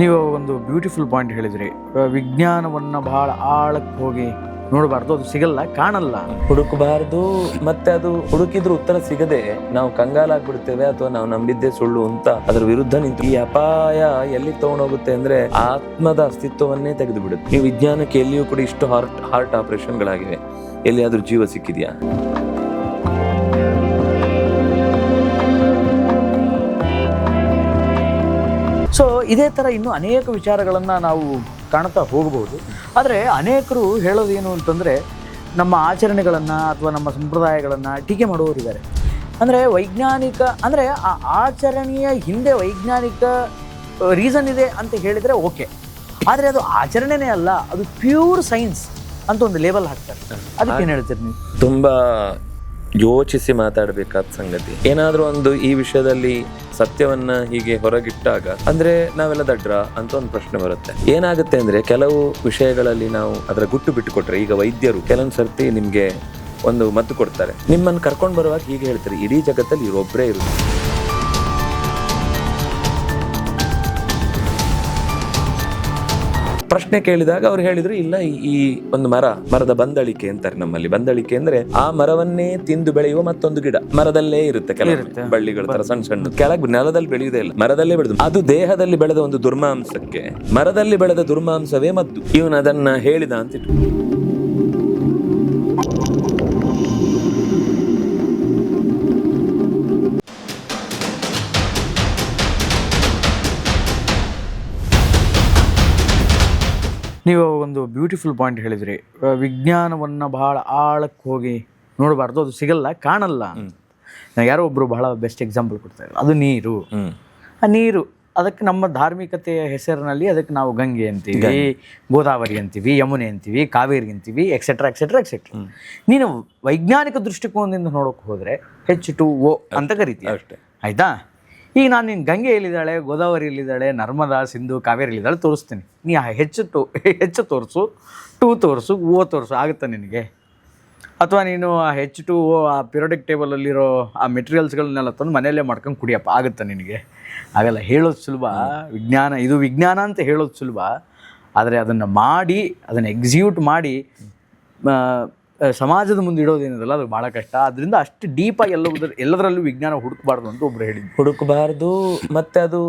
ನೀವು ಒಂದು beautiful point ಹೇಳಿದ್ರಿ. ವಿಜ್ಞಾನವನ್ನ ಬಹಳ ಆಳಕ್ಕೆ ಹೋಗಿ ನೋಡಬಾರ್ದು, ಅದು ಸಿಗಲ್ಲ, ಕಾಣಲ್ಲ. ಹುಡುಕಬಾರ್ದು, ಮತ್ತೆ ಅದು ಹುಡುಕಿದ್ರು ಉತ್ತರ ಸಿಗದೆ ನಾವು ಕಂಗಾಲಾಗ್ಬಿಡ್ತೇವೆ ಅಥವಾ ನಾವು ನಂಬಿದ್ದೆ ಸುಳ್ಳು ಅಂತ ಅದ್ರ ವಿರುದ್ಧ ನಿಂತು ಈ ಅಪಾಯ ಎಲ್ಲಿ ತಗೊಂಡೋಗುತ್ತೆ ಅಂದ್ರೆ ಆತ್ಮದ ಅಸ್ತಿತ್ವವನ್ನೇ ತೆಗೆದು ಬಿಡುತ್ತೆ ಈ ವಿಜ್ಞಾನಕ್ಕೆ ಎಲ್ಲಿಯೂ ಕೂಡ ಇಷ್ಟು ಹಾರ್ಟ್ ಹಾರ್ಟ್ ಆಪರೇಷನ್ಗಳಾಗಿವೆ ಎಲ್ಲಿಯಾದ್ರೂ ಜೀವ ಸಿಕ್ಕಿದ್ಯಾ? ಇದೇ ಥರ ಇನ್ನೂ ಅನೇಕ ವಿಚಾರಗಳನ್ನು ನಾವು ಕಾಣ್ತಾ ಹೋಗಬಹುದು ಆದರೆ ಅನೇಕರು ಹೇಳೋದೇನು ಅಂತಂದರೆ, ನಮ್ಮ ಆಚರಣೆಗಳನ್ನು ಅಥವಾ ನಮ್ಮ ಸಂಪ್ರದಾಯಗಳನ್ನು ಟೀಕೆ ಮಾಡುವವರಿದ್ದಾರೆ. ಅಂದರೆ ವೈಜ್ಞಾನಿಕ, ಅಂದರೆ ಆ ಆಚರಣೆಯ ಹಿಂದೆ ವೈಜ್ಞಾನಿಕ ರೀಸನ್ ಇದೆ ಅಂತ ಹೇಳಿದರೆ ಓಕೆ. ಆದರೆ ಅದು ಆಚರಣೆನೇ ಅಲ್ಲ, ಅದು ಪ್ಯೂರ್ ಸೈನ್ಸ್ ಅಂತ ಒಂದು ಲೇಬಲ್ ಹಾಕ್ತಾರೆ. ಅದಕ್ಕೆ ಏನು ಹೇಳ್ತೀರಿ ನೀವು? ತುಂಬಾ ಯೋಚಿಸಿ ಮಾತಾಡಬೇಕಾದ ಸಂಗತಿ. ಏನಾದರೂ ಒಂದು ಈ ವಿಷಯದಲ್ಲಿ ಸತ್ಯವನ್ನ ಹೀಗೆ ಹೊರಗಿಟ್ಟಾಗ, ಅಂದ್ರೆ ನಾವೆಲ್ಲ ದಡ್ರ ಅಂತ ಒಂದು ಪ್ರಶ್ನೆ ಬರುತ್ತೆ. ಏನಾಗುತ್ತೆ ಅಂದ್ರೆ, ಕೆಲವು ವಿಷಯಗಳಲ್ಲಿ ನಾವು ಅದರ ಗುಟ್ಟು ಬಿಟ್ಟುಕೊಟ್ರೆ, ಈಗ ವೈದ್ಯರು ಕೆಲವೊಂದು ಸರ್ತಿ ನಿಮ್ಗೆ ಒಂದು ಮದ್ದು ಕೊಡ್ತಾರೆ. ನಿಮ್ಮನ್ನು ಕರ್ಕೊಂಡು ಬರುವಾಗ ಹೀಗೆ ಹೇಳ್ತಾರೆ, ಇಡೀ ಜಗತ್ತಲ್ಲಿ ಇವರೊಬ್ಬರೇ ಇರುತ್ತೆ ಪ್ರಶ್ನೆ ಕೇಳಿದಾಗ ಅವ್ರು ಹೇಳಿದ್ರು ಇಲ್ಲ ಈ- ಒಂದು ಮರ ಮರದ ಬಂದಳಿಕೆ ಅಂತಾರೆ ನಮ್ಮಲ್ಲಿ. ಬಂದಳಿಕೆ ಅಂದ್ರೆ ಆ ಮರವನ್ನೇ ತಿಂದು ಬೆಳೆಯುವ ಮತ್ತೊಂದು ಗಿಡ. ಮರದಲ್ಲೇ ಇರುತ್ತೆ ಕೆಲವು ಬಳ್ಳಿಗಳ ತರ ಸಣ್ಣ ಸಣ್ಣ. ಕೆಳಗೆ ನೆಲದಲ್ಲಿ ಬೆಳೆಯುವುದೇ ಇಲ್ಲ. ಮರದಲ್ಲೇ ಬೆಳೆದು. ಅದು ದೇಹದಲ್ಲಿ ಬೆಳೆದ ಒಂದು ದುರ್ಮಾಂಸಕ್ಕೆ. ಮರದಲ್ಲಿ ಬೆಳೆದ ದುರ್ಮಾಂಸವೇ ಮದ್ದು. ಇವನು ಅದನ್ನ ಹೇಳಿದ ಅಂತ ನೀವು ಒಂದು ಬ್ಯೂಟಿಫುಲ್ ಪಾಯಿಂಟ್ ಹೇಳಿದ್ರಿ. ವಿಜ್ಞಾನವನ್ನು ಬಹಳ ಆಳಕ್ಕೆ ಹೋಗಿ ನೋಡಬಾರ್ದು ಅದು ಸಿಗಲ್ಲ ಕಾಣಲ್ಲ. ಯಾರೋ ಒಬ್ಬರು ಬಹಳ ಬೆಸ್ಟ್ ಎಕ್ಸಾಂಪಲ್ ಕೊಡ್ತಾರೆ ಅದು ನೀರು. ಆ ನೀರು ಅದಕ್ಕೆ ನಮ್ಮ ಧಾರ್ಮಿಕತೆಯ ಹೆಸರಿನಲ್ಲಿ ಅದಕ್ಕೆ ನಾವು ಗಂಗೆ ಅಂತೀವಿ ಗೋದಾವರಿ ಅಂತೀವಿ ಯಮುನೆ ಅಂತೀವಿ ಕಾವೇರಿ ಅಂತೀವಿ ಎಕ್ಸೆಟ್ರಾ ಎಕ್ಸೆಟ್ರಾ ಎಕ್ಸೆಟ್ರಾ ನೀನು ವೈಜ್ಞಾನಿಕ ದೃಷ್ಟಿಕೋನದಿಂದ ನೋಡೋಕೆ ಹೋದರೆ ಹೆಚ್ ಟು ಓ ಅಂತ ಕರಿತೀವಿ ಅಷ್ಟೇ. ಆಯ್ತಾ? ಈಗ ನಾನು ನಿನ್ನ ಗಂಗೆ ಎಲ್ಲಿದ್ದಾಳೆ ಗೋದಾವರಿ ಇಲ್ಲಿದ್ದಾಳೆ ನರ್ಮದಾ, ಸಿಂಧು ಕಾವೇರಿ ಎಲ್ಲಿದ್ದಾಳೆ ತೋರಿಸ್ತೀನಿ. ನೀ ಹೆಚ್ಚು ಟು ಹೆಚ್ಚು ತೋರಿಸು, ಟೂ ತೋರಿಸು, ಓ ತೋರಿಸು, ಆಗುತ್ತಾ ನಿನಗೆ? ಅಥವಾ ನೀನು ಆ ಹೆಚ್ ಟು ಓ, ಆ ಪಿರಿಯೋಡಿಕ್ ಟೇಬಲಲ್ಲಿರೋ ಆ ಮೆಟೀರಿಯಲ್ಸ್ಗಳನ್ನೆಲ್ಲ ತಂದು ಮನೆಯಲ್ಲೇ ಮಾಡ್ಕೊಂಡು ಕುಡಿಯಪ್ಪ, ಆಗುತ್ತಾ ನಿನಗೆ? ಆಗಲ್ಲ ಹೇಳೋದು ಸುಲಭ. ವಿಜ್ಞಾನ, ಇದು ವಿಜ್ಞಾನ ಅಂತ ಹೇಳೋದು ಸುಲಭ. ಆದರೆ ಅದನ್ನು ಮಾಡಿ, ಅದನ್ನು ಎಕ್ಸಿಕ್ಯೂಟ್ ಮಾಡಿ ಸಮಾಜದ ಮುಂದೆ ಇಡೋದೇನಿದಲ್ಲ ಅದು ಭಾಳ ಕಷ್ಟ. ಅದರಿಂದ ಅಷ್ಟು ಡೀಪಾಗಿ ಎಲ್ಲ ಎಲ್ಲದರಲ್ಲೂ ವಿಜ್ಞಾನ ಹುಡುಕಬಾರ್ದು ಅಂತ ಒಬ್ರು ಹೇಳಿದ್ರು. ಹುಡುಕಬಾರ್ದು ಮತ್ತೆ ಅದು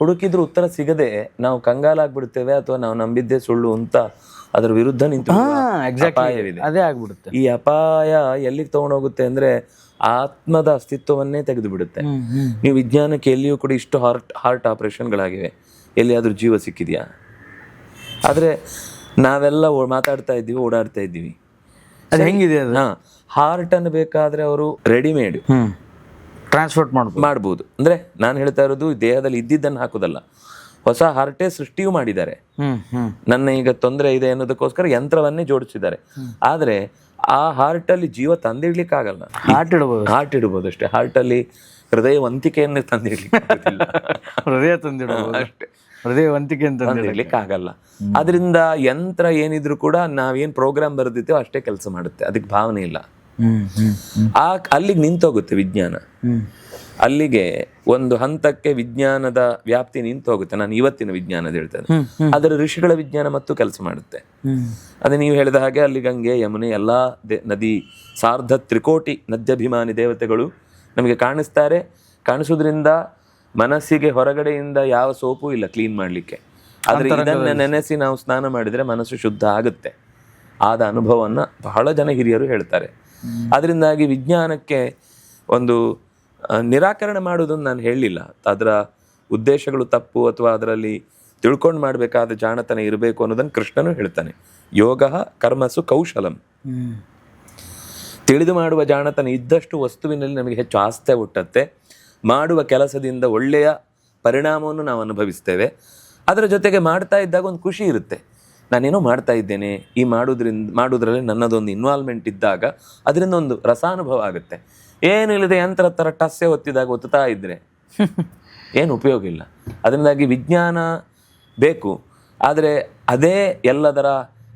ಹುಡುಕಿದ್ರು ಉತ್ತರ ಸಿಗದೆ ನಾವು ಕಂಗಾಲಾಗ್ಬಿಡ್ತೇವೆ ಅಥವಾ ನಾವು ನಂಬಿದ್ದೇ ಸುಳ್ಳು ಅಂತ ಅದ್ರ ವಿರುದ್ಧ ನಿಂತು ಅಪಾಯವಿದೆ. ಅದೇ ಆಗ್ಬಿಡುತ್ತೆ. ಈ ಅಪಾಯ ಎಲ್ಲಿಗೆ ತಗೊಂಡೋಗುತ್ತೆ ಅಂದ್ರೆ ಆತ್ಮದ ಅಸ್ತಿತ್ವವನ್ನೇ ತೆಗೆದು ಬಿಡುತ್ತೆ ನೀವು ವಿಜ್ಞಾನಕ್ಕೆ ಎಲ್ಲಿಯೂ ಕೂಡ ಇಷ್ಟು ಹಾರ್ಟ್ ಹಾರ್ಟ್ ಆಪರೇಷನ್ಗಳಾಗಿವೆ ಎಲ್ಲಿಯಾದ್ರೂ ಜೀವ ಸಿಕ್ಕಿದ್ಯಾ? ಆದ್ರೆ ನಾವೆಲ್ಲ ಮಾತಾಡ್ತಾ ಇದ್ದೀವಿ ಓಡಾಡ್ತಾ ಇದ್ದೀವಿ. ಅದು ಹೆಂಗಿದೆ ಅದು? ಹಾರ್ಟ್ ಅನ್ನು ಬೇಕಾದ್ರೆ ಅವರು ರೆಡಿಮೇಡ್ ಟ್ರಾನ್ಸ್ಪೋರ್ಟ್ ಮಾಡ್ಬೋದು. ಮಾಡ್ಬೋದು. ಅಂದ್ರೆ ನಾನು ಹೇಳ್ತಾ ಇರೋದು ದೇಹದಲ್ಲಿ ಇದ್ದಿದ್ದನ್ನು ಹಾಕೋದಲ್ಲ. ಹೊಸ ಹಾರ್ಟೇ ಸೃಷ್ಟಿಯೂ ಮಾಡಿದ್ದಾರೆ. ನನ್ನ ಈಗ ತೊಂದರೆ ಇದೆ ಅನ್ನೋದಕ್ಕೋಸ್ಕರ ಯಂತ್ರವನ್ನೇ ಜೋಡಿಸಿದ್ದಾರೆ. ಆದ್ರೆ ಆ ಹಾರ್ಟ್ ಅಲ್ಲಿ ಜೀವ ತಂದಿಡ್ಲಿಕ್ಕಾಗಲ್ಲ. ಹಾರ್ಟ್ ಇಡ್ಬೋದು. ಹಾರ್ಟ್ ಇಡ್ಬೋದು ಅಷ್ಟೇ. ಹಾರ್ಟ್ ಅಲ್ಲಿ ಹೃದಯವಂತಿಕೆಯನ್ನು ತಂದಿಡ್ಲಿಕ್ಕೆ. ಹೃದಯ ತಂದಿಡ್ಬೋದು. ಅಷ್ಟೇ. ಹೃದಯವಂತಿಕೆ ಅಂತ ತಂದಿಡ್ಲಿಕ್ಕೆ ಆಗಲ್ಲ ಅದರಿಂದ ಯಂತ್ರ ಏನಿದ್ರು ಕೂಡ ನಾವೇನ್ ಪ್ರೋಗ್ರಾಮ್ ಬರೆದಿತ್ತೇವೋ ಅಷ್ಟೇ ಕೆಲಸ ಮಾಡುತ್ತೆ. ಅದಕ್ಕೆ ಭಾವನೆ ಇಲ್ಲ. ಆ ಅಲ್ಲಿಗೆ ನಿಂತೋಗುತ್ತೆ ವಿಜ್ಞಾನ. ಅಲ್ಲಿಗೆ ಒಂದು ಹಂತಕ್ಕೆ ವಿಜ್ಞಾನದ ವ್ಯಾಪ್ತಿ ನಿಂತು ಹೋಗುತ್ತೆ ನಾನು ಇವತ್ತಿನ ವಿಜ್ಞಾನದ ಹೇಳ್ತೇನೆ. ಅದರ ಋಷಿಗಳ ವಿಜ್ಞಾನ ಮತ್ತು ಕೆಲಸ ಮಾಡುತ್ತೆ. ಅದೇ ನೀವು ಹೇಳಿದ ಹಾಗೆ ಅಲ್ಲಿ ಗಂಗೆ ಯಮುನೆ ಎಲ್ಲ ನದಿ ಸಾರ್ಧ ತ್ರಿಕೋಟಿ ನದ್ಯಾಭಿಮಾನಿ ದೇವತೆಗಳು ನಮಗೆ ಕಾಣಿಸ್ತಾರೆ. ಕಾಣಿಸೋದ್ರಿಂದ ಮನಸ್ಸಿಗೆ ಹೊರಗಡೆಯಿಂದ ಯಾವ ಸೋಪು ಇಲ್ಲ ಕ್ಲೀನ್ ಮಾಡಲಿಕ್ಕೆ. ಆದರೆ ಇದನ್ನ ನೆನೆಸಿ ನಾವು ಸ್ನಾನ ಮಾಡಿದ್ರೆ ಮನಸ್ಸು ಶುದ್ಧ ಆಗುತ್ತೆ. ಆದ ಅನುಭವವನ್ನ ಬಹಳ ಜನ ಹಿರಿಯರು ಹೇಳ್ತಾರೆ. ಅದರಿಂದಾಗಿ ವಿಜ್ಞಾನಕ್ಕೆ ಒಂದು ನಿರಾಕರಣೆ ಮಾಡುವುದನ್ನು ನಾನು ಹೇಳಲಿಲ್ಲ ಅದರ ಉದ್ದೇಶಗಳು ತಪ್ಪು ಅಥವಾ ಅದರಲ್ಲಿ ತಿಳ್ಕೊಂಡು ಮಾಡಬೇಕಾದ ಜಾಣತನ ಇರಬೇಕು ಅನ್ನೋದನ್ನು ಕೃಷ್ಣನು ಹೇಳ್ತಾನೆ. ಯೋಗ ಕರ್ಮಸು ಕೌಶಲಂ. ತಿಳಿದು ಮಾಡುವ ಜಾಣತನ ಇದ್ದಷ್ಟು ವಸ್ತುವಿನಲ್ಲಿ ನಮಗೆ ಹೆಚ್ಚು ಆಸ್ತೆ ಹುಟ್ಟತ್ತೆ. ಮಾಡುವ ಕೆಲಸದಿಂದ ಒಳ್ಳೆಯ ಪರಿಣಾಮವನ್ನು ನಾವು ಅನುಭವಿಸ್ತೇವೆ. ಅದರ ಜೊತೆಗೆ ಮಾಡ್ತಾ ಇದ್ದಾಗ ಒಂದು ಖುಷಿ ಇರುತ್ತೆ. ನಾನೇನೋ ಮಾಡ್ತಾ ಇದ್ದೇನೆ. ಈ ಮಾಡೋದ್ರಿಂದ ಮಾಡೋದ್ರಲ್ಲಿ ನನ್ನದೊಂದು ಇನ್ವಾಲ್ವ್ಮೆಂಟ್ ಇದ್ದಾಗ ಅದರಿಂದ ಒಂದು ರಸಾನುಭವ ಆಗುತ್ತೆ. ಏನು ಇಲ್ಲದೆ ಯಂತ್ರ ಥರ ಟಸ್ಸೆ ಒತ್ತಿದಾಗ ಒತ್ತುತ್ತಾ ಇದ್ರೆ ಏನು ಉಪಯೋಗ ಇಲ್ಲ. ಅದರಿಂದಾಗಿ ವಿಜ್ಞಾನ ಬೇಕು. ಆದರೆ ಅದೇ ಎಲ್ಲದರ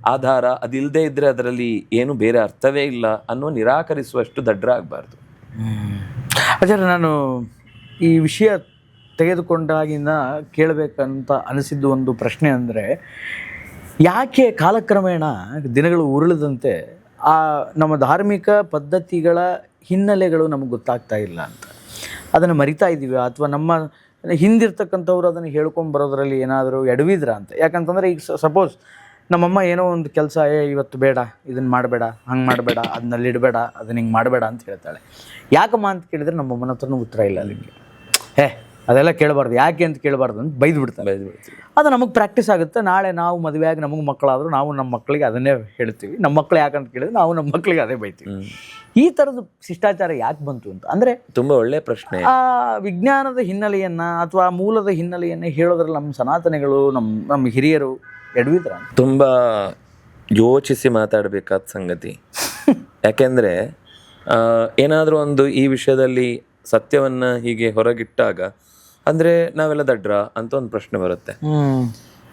ಆಧಾರ ಅದಿಲ್ಲದೆ ಇದ್ರೆ ಅದರಲ್ಲಿ ಏನು ಬೇರೆ ಅರ್ಥವೇ ಇಲ್ಲ ಅನ್ನೋ ನಿರಾಕರಿಸುವಷ್ಟು ದಡ್ರ ಆಗಬಾರ್ದು ಆಚಾರ್ಯ, ನಾನು ಈ ವಿಷಯ ತೆಗೆದುಕೊಂಡಾಗಿಂದ ಕೇಳಬೇಕಂತ ಅನಿಸಿದ್ದು ಒಂದು ಪ್ರಶ್ನೆ ಅಂದರೆ, ಯಾಕೆ ಕಾಲಕ್ರಮೇಣ ದಿನಗಳು ಉರುಳಿದಂತೆ ಆ ನಮ್ಮ ಧಾರ್ಮಿಕ ಪದ್ಧತಿಗಳ ಹಿನ್ನೆಲೆಗಳು ನಮಗೆ ಗೊತ್ತಾಗ್ತಾ ಇಲ್ಲ ಅಂತ? ಅದನ್ನು ಮರಿತಾ ಇದ್ದೀವಿ ಅಥವಾ ನಮ್ಮ ಹಿಂದಿರ್ತಕ್ಕಂಥವ್ರು ಅದನ್ನು ಹೇಳ್ಕೊಂಡು ಬರೋದ್ರಲ್ಲಿ ಏನಾದರೂ ಎಡವಿದ್ರ ಅಂತ? ಯಾಕಂತಂದರೆ ಈಗ ಸಪೋಸ್ ನಮ್ಮಮ್ಮ ಏನೋ ಒಂದು ಕೆಲಸ ಏ ಇವತ್ತು ಬೇಡ ಇದನ್ನು ಮಾಡಬೇಡ ಹಂಗೆ ಮಾಡಬೇಡ ಅದನ್ನಲ್ಲಿ ಇಡಬೇಡ ಅದನ್ನ ಹಿಂಗೆ ಮಾಡಬೇಡ ಅಂತ ಹೇಳ್ತಾಳೆ. ಯಾಕಮ್ಮ ಅಂತ ಕೇಳಿದ್ರೆ ನಮ್ಮಮ್ಮನ ಹತ್ರನೂ ಉತ್ತರ ಇಲ್ಲ ಅದಕ್ಕೆ ಹೇ ಅದೆಲ್ಲ ಕೇಳಬಾರ್ದು ಯಾಕೆ ಅಂತ ಕೇಳಬಾರ್ದು ಅಂತ ಬೈದು ಬಿಡ್ತಾರೆ ಅದು ನಮಗೆ ಪ್ರಾಕ್ಟೀಸ್ ಆಗುತ್ತೆ. ನಾಳೆ ನಾವು ಮದುವೆಯಾಗಿ ನಮಗೆ ಮಕ್ಕಳಾದರೂ ನಾವು ನಮ್ಮ ಮಕ್ಕಳಿಗೆ ಅದನ್ನೇ ಹೇಳ್ತೀವಿ. ನಮ್ಮ ಮಕ್ಕಳು ಯಾಕಂತ ಕೇಳಿದ್ರೆ ನಾವು ನಮ್ಮ ಮಕ್ಕಳಿಗೆ ಅದೇ ಬೈತೀವಿ. ಈ ಥರದ ಶಿಷ್ಟಾಚಾರ ಯಾಕೆ ಬಂತು ಅಂತ ಅಂದರೆ ತುಂಬ ಒಳ್ಳೆ ಪ್ರಶ್ನೆ. ಆ ವಿಜ್ಞಾನದ ಹಿನ್ನೆಲೆಯನ್ನು ಅಥವಾ ಮೂಲದ ಹಿನ್ನೆಲೆಯನ್ನು ಹೇಳೋದ್ರಲ್ಲಿ ನಮ್ಮ ಸನಾತನಗಳು ನಮ್ಮ ನಮ್ಮ ಹಿರಿಯರು ಎಡವಿದ್ರ? ತುಂಬಾ ಯೋಚಿಸಿ ಮಾತಾಡಬೇಕಾದ ಸಂಗತಿ. ಯಾಕೆಂದ್ರೆ ಏನಾದರೂ ಏನಾದ್ರೂ ಒಂದು ಈ ವಿಷಯದಲ್ಲಿ ಸತ್ಯವನ್ನ ಹೀಗೆ ಹೊರಗಿಟ್ಟಾಗ ಅಂದ್ರೆ ನಾವೆಲ್ಲ ದಡ್ರ ಅಂತ ಒಂದು ಪ್ರಶ್ನೆ ಬರುತ್ತೆ.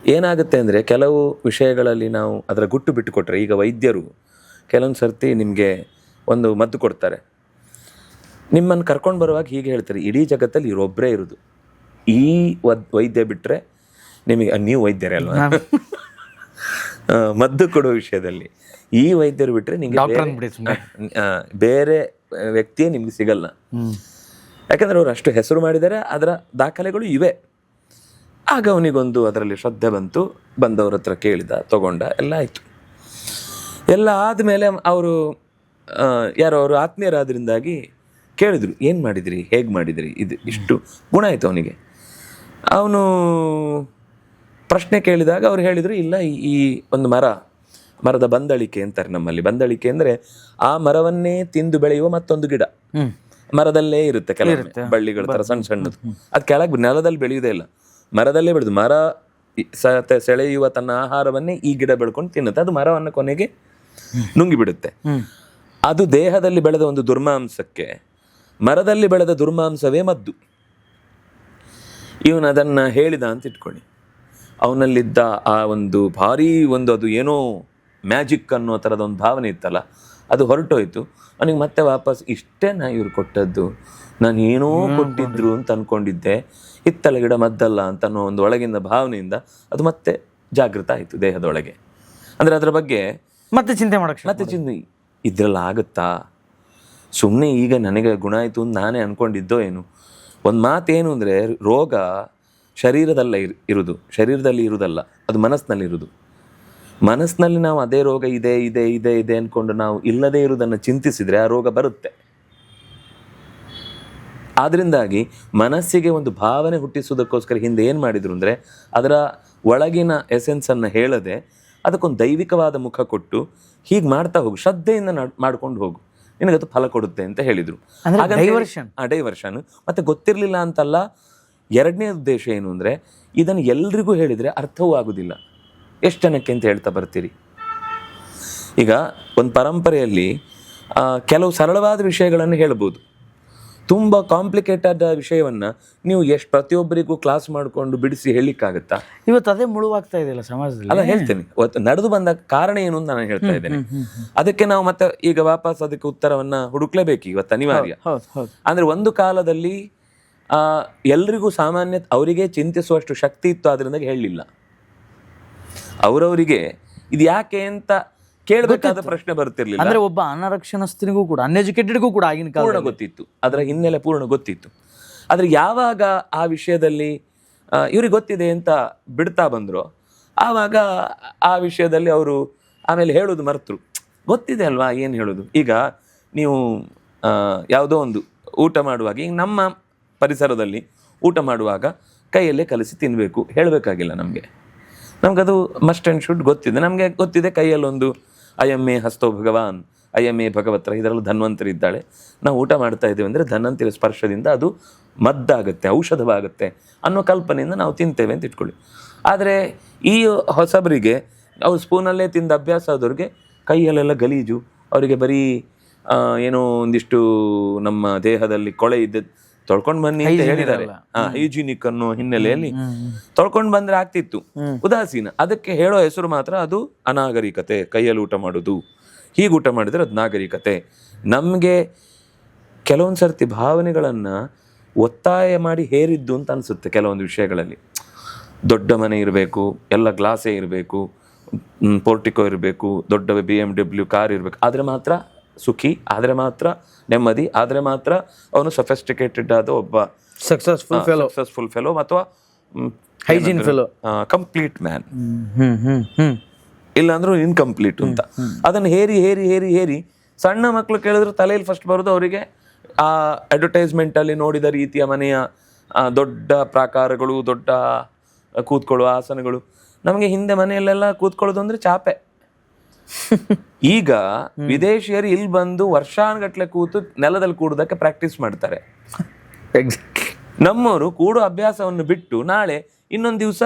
ಏನಾಗುತ್ತೆ ಅಂದರೆ ಕೆಲವು ವಿಷಯಗಳಲ್ಲಿ ನಾವು ಅದರ ಗುಟ್ಟು ಬಿಟ್ಟುಕೊಟ್ರೆ ಈಗ ವೈದ್ಯರು ಕೆಲವೊಂದು ಸರ್ತಿ ನಿಮಗೆ ಒಂದು ಮದ್ದು ಕೊಡ್ತಾರೆ. ನಿಮ್ಮನ್ನು ಕರ್ಕೊಂಡು ಬರುವಾಗ ಹೀಗೆ ಹೇಳ್ತಾರೆ ಇಡೀ ಜಗತ್ತಲ್ಲಿ ಇವರೊಬ್ಬರೇ ಇರೋದು. ಈ ವದ್ ವೈದ್ಯ ಬಿಟ್ಟರೆ ನಿಮಗೆ ನೀವು ವೈದ್ಯರೇ ಅಲ್ವಾ? ಆ, ಮದ್ದು ಕೊಡೋ ವಿಷಯದಲ್ಲಿ. ಈ ವೈದ್ಯರು ಬಿಟ್ಟರೆ ನಿಮಗೆ ಬೇರೆ ವ್ಯಕ್ತಿಯೇ ನಿಮ್ಗೆ ಸಿಗಲ್ಲ. ಯಾಕಂದ್ರೆ ಅವ್ರು ಅಷ್ಟು ಹೆಸರು ಮಾಡಿದ್ದಾರೆ ಅದರ ದಾಖಲೆಗಳು ಇವೆ. ಆಗ ಅವನಿಗೊಂದು ಅದರಲ್ಲಿ ಶ್ರದ್ಧೆ ಬಂತು. ಬಂದವ್ರ ಹತ್ರ ಕೇಳಿದ ತಗೊಂಡ ಎಲ್ಲ ಆಯಿತು. ಎಲ್ಲ ಆದಮೇಲೆ ಅವರು ಯಾರೋ ಅವರು ಆತ್ಮೀಯರಾದ್ರಿಂದಾಗಿ ಕೇಳಿದ್ರು ಏನು ಮಾಡಿದಿರಿ? ಹೇಗೆ ಮಾಡಿದಿರಿ? ಇದು ಇಷ್ಟು ಗುಣ ಆಯಿತು ಅವನಿಗೆ. ಅವನು ಪ್ರಶ್ನೆ ಕೇಳಿದಾಗ ಅವ್ರು ಹೇಳಿದರು ಇಲ್ಲ ಈ- ಒಂದು ಮರ ಮರದ ಬಂದಳಿಕೆ ಅಂತಾರೆ ನಮ್ಮಲ್ಲಿ. ಬಂದಳಿಕೆ ಅಂದರೆ ಆ ಮರವನ್ನೇ ತಿಂದು ಬೆಳೆಯುವ ಮತ್ತೊಂದು ಗಿಡ. ಮರದಲ್ಲೇ ಇರುತ್ತೆ ಕೆಲವೊಮ್ಮೆ ಬಳ್ಳಿಗಳ ತರ ಸಣ್ಣ ಸಣ್ಣದು. ಅದು ಕೆಳಗೆ ನೆಲದಲ್ಲಿ ಬೆಳೆಯುವುದೇ ಇಲ್ಲ. ಮರದಲ್ಲೇ ಬೆಳೆದು ಮರ ಸೆಳೆಯುವ ತನ್ನ ಆಹಾರವನ್ನೇ ಈ ಗಿಡ ಬೆಳ್ಕೊಂಡು ತಿನ್ನುತ್ತೆ. ಅದು ಮರವನ್ನು ಕೊನೆಗೆ ನುಂಗಿ ಬಿಡುತ್ತೆ ಅದು ದೇಹದಲ್ಲಿ ಬೆಳೆದ ಒಂದು ದುರ್ಮಾಂಸಕ್ಕೆ ಮರದಲ್ಲಿ ಬೆಳೆದ ದುರ್ಮಾಂಸವೇ ಮದ್ದು. ಇವನು ಅದನ್ನ ಹೇಳಿದ ಅಂತ ಇಟ್ಕೊಳ್ಳಿ. ಅವನಲ್ಲಿದ್ದ ಆ ಒಂದು ಭಾರೀ ಒಂದು ಅದು ಏನೋ ಮ್ಯಾಜಿಕ್ ಅನ್ನೋ ಥರದ ಒಂದು ಭಾವನೆ ಇತ್ತಲ್ಲ ಅದು ಹೊರಟೋಯ್ತು. ಅವನಿಗೆ ಮತ್ತೆ ವಾಪಸ್ ಇಷ್ಟೇ ನಾ ಇವ್ರು ಕೊಟ್ಟದ್ದು. ನಾನು ಏನೋ ಕೊಟ್ಟಿದ್ರು ಅಂತ ಅಂದ್ಕೊಂಡಿದ್ದೆ ಹಿತ್ತಲ ಗಿಡ ಮದ್ದಲ್ಲ ಅಂತ ಅನ್ನೋ ಒಂದು ಒಳಗಿಂದ ಭಾವನೆಯಿಂದ ಅದು ಮತ್ತೆ ಜಾಗೃತ ಆಯಿತು ದೇಹದೊಳಗೆ. ಅಂದರೆ ಅದರ ಬಗ್ಗೆ ಮತ್ತೆ ಚಿಂತೆ ಮಾಡಕ್ಕೆ ಮತ್ತೆ ಚಿಂತೆ ಇದ್ರಲ್ಲಿ ಆಗುತ್ತಾ? ಸುಮ್ಮನೆ ಈಗ ನನಗೆ ಗುಣ ಆಯಿತು ಅಂತ ನಾನೇ ಅನ್ಕೊಂಡಿದ್ದೋ ಏನು? ಒಂದು ಮಾತೇನು ಅಂದರೆ ರೋಗ ಶರೀರದಲ್ಲ ಇರ್ ಇರುವುದು ಶರೀರದಲ್ಲಿ ಇರುವುದಲ್ಲ ಅದು ಮನಸ್ಸಿನಲ್ಲಿ ಇರುವುದು ಮನಸ್ಸಿನಲ್ಲಿ ನಾವು ಅದೇ ರೋಗ ಇದೆ ಇದೆ ಇದೆ ಇದೆ ಅಂದ್ಕೊಂಡು ನಾವು ಇಲ್ಲದೇ ಇರುವುದನ್ನು ಚಿಂತಿಸಿದರೆ ಆ ರೋಗ ಬರುತ್ತೆ. ಆದ್ರಿಂದಾಗಿ ಮನಸ್ಸಿಗೆ ಒಂದು ಭಾವನೆ ಹುಟ್ಟಿಸುವುದಕ್ಕೋಸ್ಕರ ಹಿಂದೆ ಏನು ಮಾಡಿದರು ಅಂದರೆ ಅದರ ಒಳಗಿನ ಎಸೆನ್ಸನ್ನು ಹೇಳದೆ ಅದಕ್ಕೊಂದು ದೈವಿಕವಾದ ಮುಖ ಕೊಟ್ಟು ಹೀಗೆ ಮಾಡ್ತಾ ಹೋಗು ಶ್ರದ್ಧೆಯಿಂದ ನಡ್- ಮಾಡ್ಕೊಂಡು ಹೋಗು. ನಿನಗದು ಫಲ ಕೊಡುತ್ತೆ ಅಂತ ಹೇಳಿದರು. ಡೈವರ್ಷನ್. ಮತ್ತೆ ಗೊತ್ತಿರಲಿಲ್ಲ ಅಂತಲ್ಲ ಎರಡನೇ ಉದ್ದೇಶ ಏನು ಅಂದರೆ ಇದನ್ನು ಎಲ್ರಿಗೂ ಹೇಳಿದರೆ ಅರ್ಥವೂ ಆಗುದಿಲ್ಲ. ಎಷ್ಟು ಜನಕ್ಕೆ ಅಂತ ಹೇಳ್ತಾ ಬರ್ತೀರಿ? ಈಗ ಒಂದು ಪರಂಪರೆಯಲ್ಲಿ ಕೆಲವು ಸರಳವಾದ ವಿಷಯಗಳನ್ನು ಹೇಳ್ಬೋದು. ತುಂಬ ಕಾಂಪ್ಲಿಕೇಟೆಡ್ ವಿಷಯವನ್ನು ನೀವು ಎಷ್ಟು ಪ್ರತಿಯೊಬ್ಬರಿಗೂ ಕ್ಲಾಸ್ ಮಾಡಿಕೊಂಡು ಬಿಡಿಸಿ ಹೇಳಲಿಕ್ಕಾಗತ್ತಾ? ಇವತ್ತು ಅದೇ ಮುಳುವಾಗ್ತಾ ಇದೆಯಲ್ಲ ಸಮಾಜದಲ್ಲಿ? ಅಲ್ಲ ಹೇಳ್ತೇನೆ. ನಡೆದು ಬಂದ ಕಾರಣ ಏನು ಅಂತ ನಾನು ಹೇಳ್ತಾ ಇದ್ದೇನೆ. ಅದಕ್ಕೆ ನಾವು ಮತ್ತೆ ಈಗ ವಾಪಸ್ ಅದಕ್ಕೆ ಉತ್ತರವನ್ನ ಹುಡುಕ್ಲೇಬೇಕು ಇವತ್ತು ಅನಿವಾರ್ಯ. ಅಂದರೆ ಒಂದು ಕಾಲದಲ್ಲಿ ಎಲ್ರಿಗೂ ಸಾಮಾನ್ಯ ಅವರಿಗೆ ಚಿಂತಿಸುವಷ್ಟು ಶಕ್ತಿ ಇತ್ತು ಅದರಿಂದ ಹೇಳಲಿಲ್ಲ. ಅವರವರಿಗೆ ಇದು ಯಾಕೆ ಅಂತ ಕೇಳಬೇಕಾದ ಪ್ರಶ್ನೆ ಬರ್ತಿರ್ಲಿಲ್ಲ ಅಂದ್ರೆ ಒಬ್ಬ ಅನರಕ್ಷಣಸ್ಥನಿಗೂ ಕೂಡ ಅನ್ಎಜುಕೇಟೆಡ್ಗೂ ಕೂಡ ಆಗಿನ ಕಾಲ ಪೂರ್ಣ ಗೊತ್ತಿತ್ತು. ಅದರ ಹಿನ್ನೆಲೆ ಪೂರ್ಣ ಗೊತ್ತಿತ್ತು. ಆದ್ರೆ ಯಾವಾಗ ಆ ವಿಷಯದಲ್ಲಿ ಇವ್ರಿಗೆ ಗೊತ್ತಿದೆ ಅಂತ ಬಿಡ್ತಾ ಬಂದ್ರು ಆವಾಗ ಆ ವಿಷಯದಲ್ಲಿ ಅವರು ಆಮೇಲೆ ಹೇಳೋದು ಮರೆತರು. ಗೊತ್ತಿದೆ ಅಲ್ವಾ ಏನು ಹೇಳೋದು? ಈಗ ನೀವು ಯಾವುದೋ ಒಂದು ಊಟ ಮಾಡುವಾಗ ಈಗ ನಮ್ಮ ಪರಿಸರದಲ್ಲಿ ಊಟ ಮಾಡುವಾಗ ಕೈಯಲ್ಲೇ ಕಲಿಸಿ ತಿನ್ನಬೇಕು ಹೇಳಬೇಕಾಗಿಲ್ಲ ನಮಗೆ. ನಮಗದು ಮಸ್ಟ್ ಆ್ಯಂಡ್ ಶುಡ್ ಗೊತ್ತಿದೆ. ನಮಗೆ ಗೊತ್ತಿದೆ ಕೈಯಲ್ಲೊಂದು ಅಯಮ್ಮೆ ಹಸ್ತೋ ಭಗವಾನ್ ಅಯಮ್ಮೆ ಭಗವತ್ರ ಇದರಲ್ಲಿ ಧನ್ವಂತರಿ ಇದ್ದಾಳೆ. ನಾವು ಊಟ ಮಾಡ್ತಾ ಇದ್ದೇವೆ ಅಂದರೆ ಧನ್ವಂತರಿ ಸ್ಪರ್ಶದಿಂದ ಅದು ಮದ್ದಾಗುತ್ತೆ, ಔಷಧವಾಗುತ್ತೆ ಅನ್ನೋ ಕಲ್ಪನೆಯಿಂದ ನಾವು ತಿಂತೇವೆ ಅಂತ ಇಟ್ಕೊಳ್ಳಿ. ಆದರೆ ಈ ಹೊಸಬರಿಗೆ ಅವು ಸ್ಪೂನಲ್ಲೇ ತಿಂದ ಅಭ್ಯಾಸ ಆದವ್ರಿಗೆ ಕೈಯಲ್ಲೆಲ್ಲ ಗಲೀಜು. ಅವರಿಗೆ ಬರೀ ಏನೋ ಒಂದಿಷ್ಟು ನಮ್ಮ ದೇಹದಲ್ಲಿ ಕೊಳೆ ಇದ್ದ ತೊಳ್ಕೊಂಡು ಬನ್ನಿ ಅಂತ ಹೇಳಿದ್ದಾರೆ. ಹೈಜಿನಿಕ್ ಅನ್ನೋ ಹಿನ್ನೆಲೆಯಲ್ಲಿ ತೊಳ್ಕೊಂಡ್ ಬಂದ್ರೆ ಆಗ್ತಿತ್ತು. ಉದಾಸೀನ. ಅದಕ್ಕೆ ಹೇಳೋ ಹೆಸರು ಮಾತ್ರ ಅದು ಅನಾಗರಿಕತೆ. ಕೈಯಲ್ಲಿ ಊಟ ಮಾಡುದು. ಹೀಗೆ ಊಟ ಮಾಡಿದ್ರೆ ಅದು ನಾಗರಿಕತೆ. ನಮ್ಗೆ ಕೆಲವೊಂದು ಸರ್ತಿ ಭಾವನೆಗಳನ್ನು ಒತ್ತಾಯ ಮಾಡಿ ಹೇರಿದ್ದು ಅಂತ ಅನ್ಸುತ್ತೆ ಕೆಲವೊಂದು ವಿಷಯಗಳಲ್ಲಿ. ದೊಡ್ಡ ಮನೆ ಇರಬೇಕು ಎಲ್ಲ ಗ್ಲಾಸೇ ಇರಬೇಕು ಪೋರ್ಟಿಕೋ ಇರಬೇಕು ದೊಡ್ಡ ಬಿ ಎಂ ಡಬ್ಲ್ಯೂ ಕಾರ್ ಇರಬೇಕು. ಆದರೆ ಮಾತ್ರ ಸುಖಿ ಆದರೆ ಮಾತ್ರ ನೆಮ್ಮದಿ ಆದರೆ ಮಾತ್ರ ಅವನು ಸಫೆಸ್ಟಿಕೇಟೆಡ್ ಆದ ಒಬ್ಬ ಸಕ್ಸಸ್ಫುಲ್ ಫೆಲೋ ಸಕ್ಸಸ್ಫುಲ್ ಫೆಲೋ ಅಥವಾ ಹೈಜೀನ್ ಫೆಲೋ ಕಂಪ್ಲೀಟ್ ಮ್ಯಾನ್ ಇಲ್ಲಾಂದ್ರೂ ಇನ್ಕಂಪ್ಲೀಟ್ ಅಂತ. ಅದನ್ನು ಹೇರಿ ಹೇರಿ ಹೇರಿ ಹೇರಿ ಸಣ್ಣ ಮಕ್ಕಳು ಕೇಳಿದ್ರು ತಲೆಯಲ್ಲಿ ಫಸ್ಟ್ ಬರೋದು ಅವರಿಗೆ ಆ ಅಡ್ವರ್ಟೈಸ್ಮೆಂಟಲ್ಲಿ ಅಲ್ಲಿ ನೋಡಿದ ರೀತಿಯ ಮನೆಯ ದೊಡ್ಡ ಪ್ರಾಕಾರಗಳು ದೊಡ್ಡ ಕೂತ್ಕೊಳ್ಳುವ ಆಸನಗಳು. ನಮಗೆ ಹಿಂದೆ ಮನೆಯಲ್ಲೆಲ್ಲ ಕೂತ್ಕೊಳ್ಳೋದು ಅಂದ್ರೆ ಚಾಪೆ. ಈಗ ವಿದೇಶಿಯರು ಇಲ್ಲಿ ಬಂದು ವರ್ಷಾನುಗಟ್ಲೆ ಕೂತು ನೆಲದಲ್ಲಿ ಕೂಡೋದಕ್ಕೆ ಪ್ರಾಕ್ಟೀಸ್ ಮಾಡ್ತಾರೆ. ನಮ್ಮವರು ಕೂಡೋ ಅಭ್ಯಾಸವನ್ನು ಬಿಟ್ಟು ನಾಳೆ ಇನ್ನೊಂದು ದಿವಸ